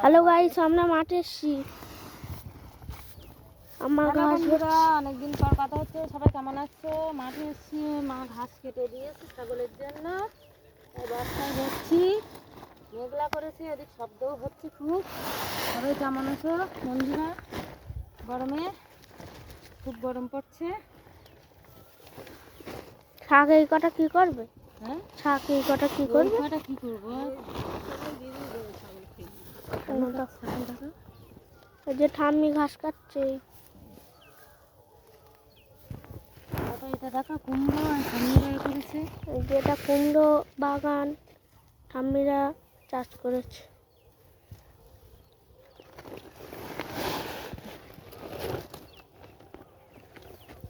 Hello guys আমরা মাঠে এসছি। আমার ঘাস অনেকদিন পর কথা হচ্ছে সবাই কেমন আছো? মাঠে এসছি মা ঘাস কেটে দিয়েছে ছাগলের জন্য। বর্ষায় যাচ্ছি মেঘলা করেছে এদিক শব্দও হচ্ছে খুব। সবাই কেমন আছো বন্ধুরা? গরমে খুব গরম পড়ছে। শাক এই কটা কি করবে? হ্যাঁ? শাক এই কটা কি করবে? কটা কি করব কোনটা? ছাগল দেখো। এই যে ঠাম্মি ঘাস কাটছে এটা দেখো কুমড়ো আর করেছে। এই কুমড়ো বাগান ঠাম্মিরা চাষ করেছে।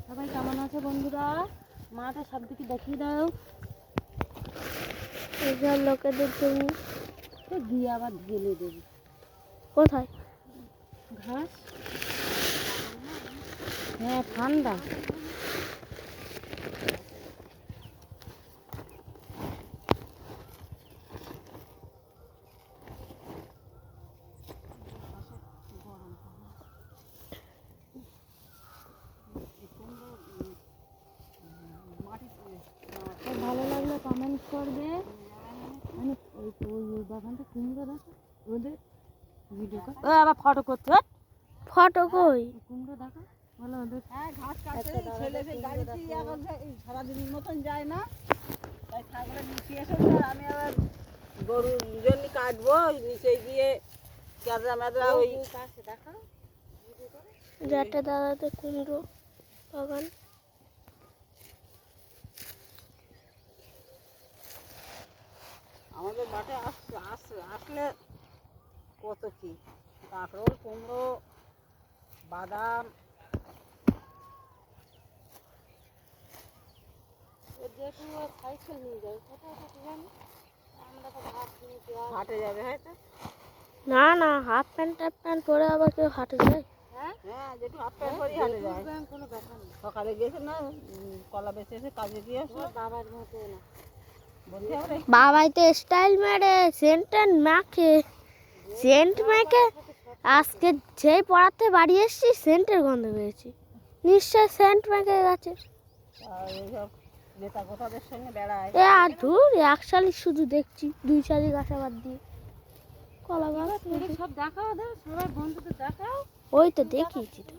সবাই কেমন আছে বন্ধুরা? মাটা সব দিকে দেখিয়ে দাও। এইসব লোকেদের জন্য দিয়ে আবার ঢেলে দেবে। কোথায়? ঘাস? হ্যাঁ ঠান্ডা। ভালো লাগলে কমেন্ট করবে। মানে ওই বাগানটা কুমড়ো দেখো ওদের ভিডিও কর। ও আবার ফটো হ্যাট। ফটো কই? কুমড়ো দেখো বলো ওদের। হ্যাঁ ঘাস কাটছে একটা ছেলে গাড়িতে দেখো। এখন সারাদিনের মতন যায় না তাই ছাগলের নিচে আর আমি আবার গরুর জন্য কাটবো ওই নিচে গিয়ে ক্যাদরা ম্যাদরা ওই পাশে দেখো যে একটা দাদাদের কুমড়ো বাগান। আমাদের মাঠে আস- আস- আসলে কত কি? কাঁকরোল কুমড়ো বাদাম। যেহেতু সাইকেল নিয়ে যাবে কোথায় কোথায় জানি? আমরা তো ভাত নিতে হাটে যাবে হয়তো না না হাফ প্যান্ট প্যান্ট পরে আবার কেউ হাঁটে যায়। হ্যাঁ? হ্যাঁ যেটু হাফ প্যান্ট পরেই হাটে যায়। কোনো ব্যাপার নেই। সকালে গিয়েছে না কলা বেচে এসে কাজে গিয়ে বাবার মতো না বাবাই তো স্টাইল মেরে সেন্টেন মাখে। সেন্ট মেখে আজকে যেই পড়াতে বাড়ি এসেছি সেন্টের গন্ধ পেয়েছি। নিশ্চয় সেন্ট মেখে গেছে এ আর ধুর এক শালি শুধু দেখছি দুই শালি গাছ বাদ দিয়ে। কলা গাছ সব দেখাও দাও সবাই বন্ধুদের দেখাও। ওই তো দেখিয়েছি তো।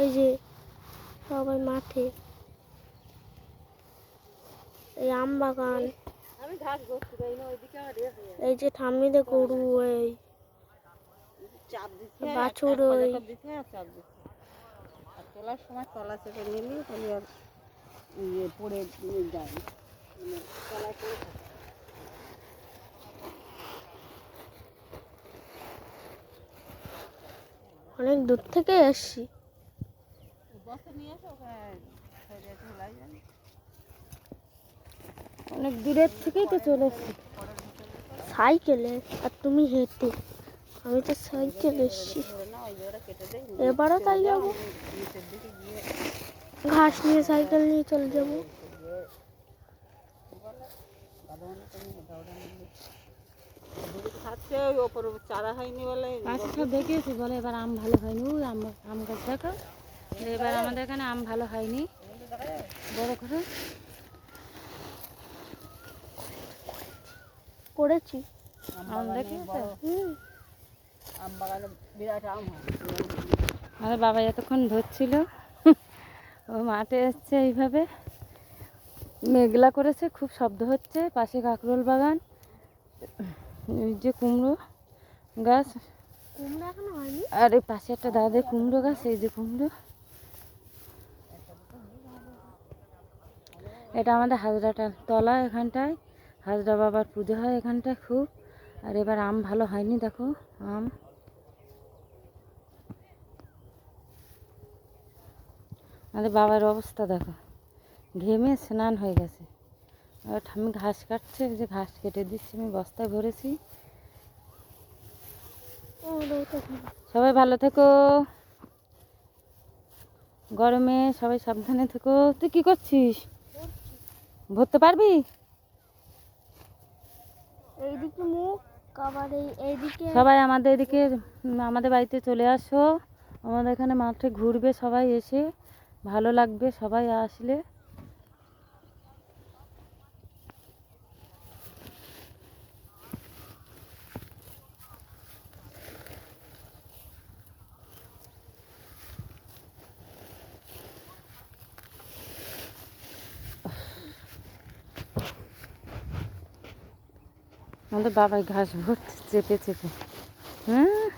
এই যে সবাই মাঠে এই আম বাগান। এই যে ঠাম্মিদের গরু এই বাছুর ওই। তোলার সময় তলা চেপে নিলি তাহলে আর ইয়ে পড়ে যায়। মানে তলায় পড়ে থাকে। অনেক দূর থেকে এসছি বস্তা নিয়ে এসো ওখানে ঝোলাই যায় অনেক দূরের থেকেই তো চলে এসছি। সাইকেলে, আর তুমি হেঁটে। আমি তো সাইকেল এসছি। এবারও তাই যাব? ঘাস নিয়ে সাইকেল নিয়ে চলে যাব। হয়নি বলে এবার আম ভালো হয়নি। আম আম গাছ দেখো এবার আমাদের এখানে আম ভালো হয়নি। বড় করে। করেছি। আম দেখিয়েছে হুম। আম বাগানে বিরাট আম হয়। বাবা এতক্ষণ ধরছিল ও মাঠে এসছে এইভাবে। মেঘলা করেছে খুব শব্দ হচ্ছে। পাশে কাকরোল বাগান এই যে কুমড়ো গাছ। আর এই পাশে একটা দাদা কুমড়ো গাছ এই যে কুমড়ো। এটা আমাদের হাজরাটা তলা এখানটায়। হাজরা বাবার পুজো হয় এখানটায় খুব। আর এবার আম ভালো হয়নি, দেখো, আম। আমাদের বাবার অবস্থা দেখো, ঘেমে স্নান হয়ে গেছে। আর আমি ঘাস কাটছে যে ঘাস কেটে দিচ্ছি, আমি বস্তায় ভরেছি? সবাই ভালো থেকো। গরমে সবাই সাবধানে থেকো। তুই কি করছিস? ভরতে পারবি? এইদিকে মুখ এইদিকে সবাই আমাদের এদিকে, আমাদের বাড়িতে চলে আসো। আমাদের এখানে মাঠে ঘুরবে সবাই এসে। ভালো লাগবে সবাই আসলে। আমাদের বাবাই ঘাস ভর্তি চেপে চেপে। হ্যাঁ